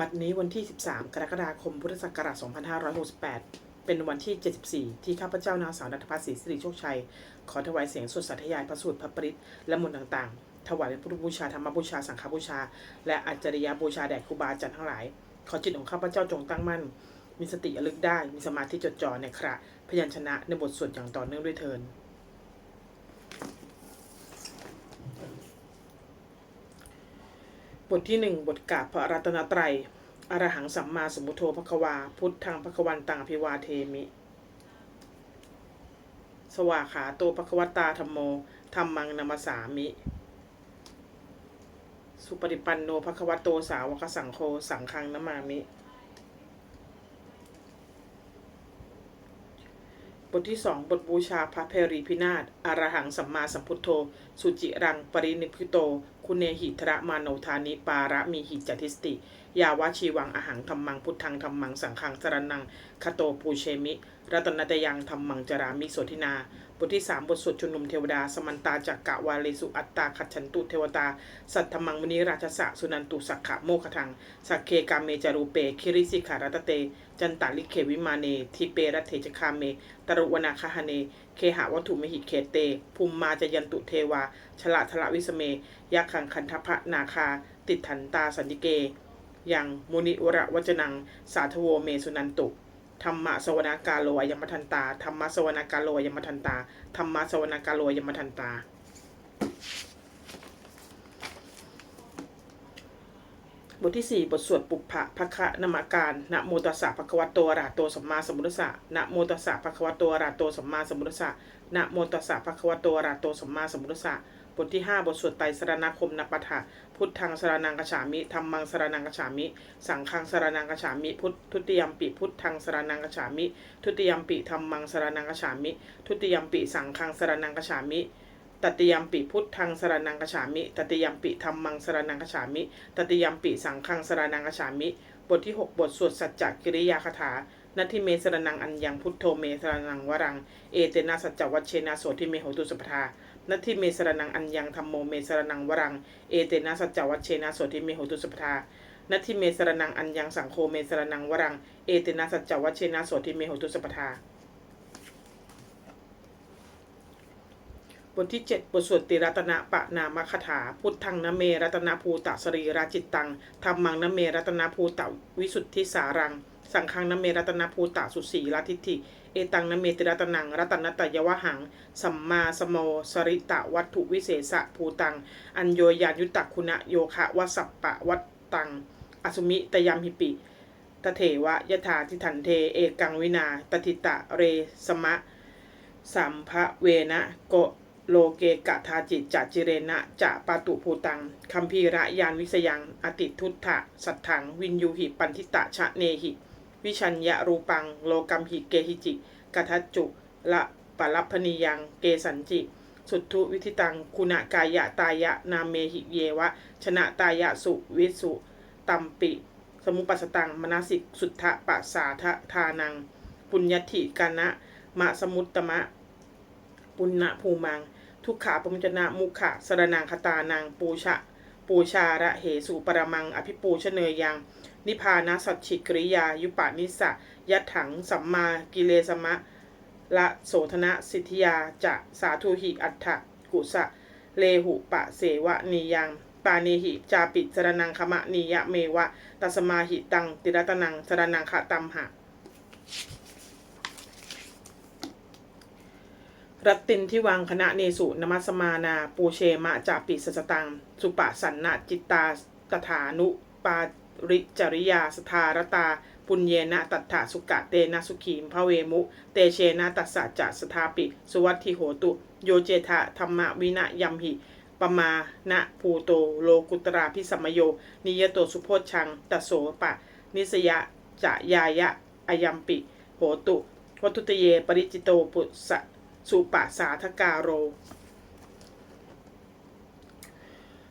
บัดนี้วันที่ 13 กรกฎาคม พุทธศักราช 2568 เป็นวันที่ 74 ที่ข้าพเจ้านางสาวนัทพัฒน์ศรีสิริโชคชัย ขอถวายเสียงสวดสัทยายพระสูตรพระปริตและมนต์ต่างๆ ถวายเป็นพุทธบูชาธรรมบูชา สังฆบูชา และอัจจริยบูชาแด่ครูบาอาจารย์ทั้งหลาย ขอจิตของข้าพเจ้าจงตั้งมั่น มีสติระลึกได้ มีสมาธิจดจ่อในขณะพยัญชนะในบทสวดอย่างต่อเนื่องด้วยเทิน บทที่หนึ่งบทกาบพระรัตนตรัย อรหังสัมมาสัมพุทโธพะควา พุทธังพะควันตังอภิวาเทมิ สวาขาโตพะควตาธรรมโมธรรมังนามาสามิ สุปฏิปันโนพะควโตสาวกสังโฆสังฆังนามามิ บทที่สองบทบูชาพระเพรีพินาศอรหังสัมมาสัมพุทโธ สุจิรังปรินิพพิโต คุณเนหิทระมาโนธานิปาระมีหิจติสติ ยาวชีวังอาหังธรรมังพุทธังธรรมังสังฆังสรนังคโตปูเชมิรัตนตยังธรรมังจรามิโสทินาบทที่สามบทสวดชุมนุมเทวดา สมันตาจักกะวาเลสุอัตตาคัจฉันตุเทวตา สัทธมังมุนิราชสะสุนันตุสักขะโมคทัง สักเคกามเมจารูเป คิริสิขารัตเต จันตาลิเขวิมาเน ทิเปรัตเทจคามเม ตรุวนาคหเน เคหะวัตถุมหิเคเต ภูมิมาจยันตุเทวา ฉละทละวิสเม ยักขังคันทพะนาคา ติดถันตาสันติเก ยังมุนิวระวจนัง สาธโวเมสุนันตุ ธรรมะสวนากาโลยมทันตาธรรมะสวนากาโลยมทันตาธรรมะสวนากาโลยมทันตา บทที่ 4 บทสวดปุพพะภคะนามการนะโมตัสสะภะคะวะโตอะระหะโตสัมมาสัมพุทธัสสะนะโมตัสสะภะคะวะโตอะระหะโตสัมมาสัมพุทธัสสะนะโมตัสสะภะคะวะโตอะระหะโตสัมมาสัมพุทธัสสะ บทที่ 5 บทสวดไตรสรณคมนปะทะพุทธังสรนังกฉามิธรรมังสรนังกฉามิ สังฆังสรนังกฉามิ พุททุติยมปิพุทธังสรนังกฉามิ ทุติยมปิธรรมังสรนังกฉามิ ทุติยมปิสังฆังสรนังกฉามิตติยมปิพุทธังสรนังกฉามิตติยมปิธรรมังสรนังกฉามิตติยมปิสังฆังสรนังกฉามิ บทที่ 6 บทสวดสัจจกิริยาคาถานาทิเมสรนังอัญญังพุทโธเมสรนังวรัง เอเตนะสัจจวัชเชนะโสทิเมโหตุสปทา นาทิเมสรนังอัญญังธรรมโมเมสรนังวรัง เอเตนะสัจจวัชเชนะโสทิเมโหตุสปทานาทิเมสรนังอัญญังสังโฆเมสรนังวรัง เอเตนะสัจจวัชเชนะโสทิเมโหตุสปทาบทที่ 7 บทสวดติรัตนะปะนามคถา พุทธังนเมรัตนภูตะสรีราจิตตังธรรมังนเมรัตนภูตะวิสุทธิสารัง สังฆังนเมรัตนภูตะสุสีราทิฏฐิ เอตังนเมติรัตนังรัตนตยวหัง สัมมาสโมสริตะวัตถุวิเศษะภูตัง อัญโยยายุตตะคุณะโยคะวสัปปะวัตตัง อสุมิตยามหิปิ ตเถวะยถาทิถันเท เอกังวินา ตติตะเรสมะ สัมภเวนะโกโลเกกะทาจิตจัจิเรนะจะปาตุภูตังคัมภีระยานวิสยัง อติทุตถะสัทถัง วินยูหิปันทิตะชะเนหิ วิชัญญะรูปัง โลกัมหิเกหิจิกัทัจจุละปะลัพพนียัง เกสันจิ สุทธุวิธิตัง คุณกายะตายะ นาเมหิเยวะ ชนะตายะสุวิสุตัมปิสมุปัสตังมนาสิกสุทธะปะสาทะทานัง ปุญญติกานะมะสมุตตมะ ปุณณภูมัง ทุกขาปมุจนะมุขะสรนังคตานังปูชะ ปูชาระเหสุปรมัง อภิปูชเนยยัง นิพพานะสัจฉิกริยา ยุปานิสะยัตถังสัมมากิเลสมะละโสธนะสิทธิยาจะสาธุหิอัฏฐกุสะเลหุปะเสวะนียังปาเนหิจาปิสรนังคมะนียะเมวะตัสมาหิตัง ติรัตนังสรนังคะตัมหะรัตตินที่วังคณะเนสุนมัสมานาปูเชมะจาปิสสตัง สุปะสันนะจิตตาตถานุปา ริจริยาสทารตา ปุญเยนะตัฏฐสุกะเตนะสุขีมพระเวมุ เตเชนะตัสสะจะสทาปิ สุวัตถิโหตุ โยเจทะธรรมวินะยัมหิปมานะภูโตโลกุตราพิสัมโย นิยโตสุโพชังตโสปะ นิสยะจะยายะอายัมปิ โหตุวัตุตเยปริจิโตปุสสุปะสาธการโร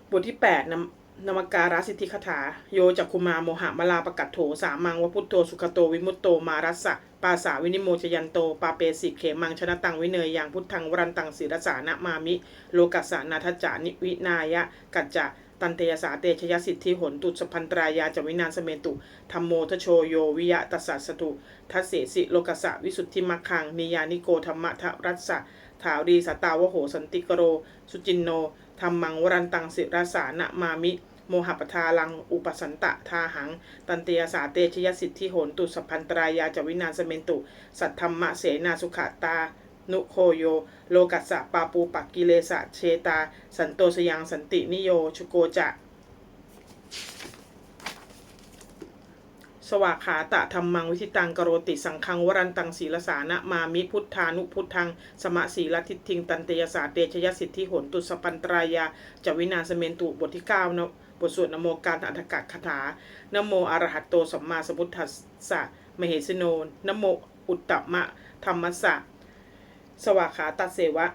บทที่8นำ นมการาสิทธิคถา โยจักคุมาโมหะมลาปกัตโถสามังวพุตโตสุขโตวิมุตโตมารัสสะปาสาวินิโมชยันโต ปาเปสิเขมังชนะตังวิเนยยังพุทธังวรันตังศิรสานะมามิ โลกัสสานาทจานิวินายะ กัจจะตันเตยสาเตชยสิทธิหนตุสพันตรายาจวินานสเมตุธรรมโมทโชโยวิยะตัสสะสตุทัสเสสิโลกัสสะวิสุทธิมัคคังมียานิโกธรรมะทรัสสะ ถาวรีสตาวโหสันติกโร สุจินโนธรรมังวรันตังสิรสานะมามิ โมหปทาลัง อุปสันตะทาหัง ตันเตยสาเตชยสิทธิโหนตุสพันตรายาจวินานสเมตุ สัทธรรมะเสนาสุขตา นุโคโย โลกัสสะปาปูปักกิเลสะเชตา สันโตสยังสันตินิโย ชุโกจะ วากขาตะธรรมังวิธิตังกโรติสังคังวรันตังศีลสานะมามิพุทธานุพุทธัง สมะศีลทิฏฐิงตันเตยสาเตชยสิทธิโหนตุสปันตรายาจวินาสเมนตุบทที่9นะบทสวดนโมการอัฏฐกะคาถานโมอรหัตโตสัมมาสัมพุทธัสสะมเหสโนนโมอุตตมะธรรมสสะสวากขาตัสเสวะ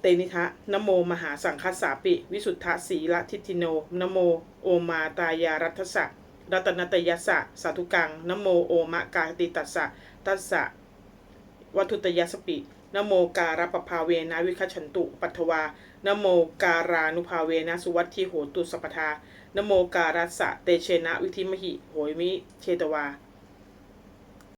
เตนิทะนโมมหาสังคัสสาปิ วิสุทธสีละทิติโนนโม โอมาตายารัตสสะ รัตนตยัสสะสาธุกังนโมโอมะกาติตัสสะตัสสะวัตุตยัสปินโมการปภาเวนะวิคชันตุปัทวานโมการานุภาเวนะสุวัตทิโหตุสัพทานโมการัสสะเตเชนะวิธิมหิโหยมิเชตวา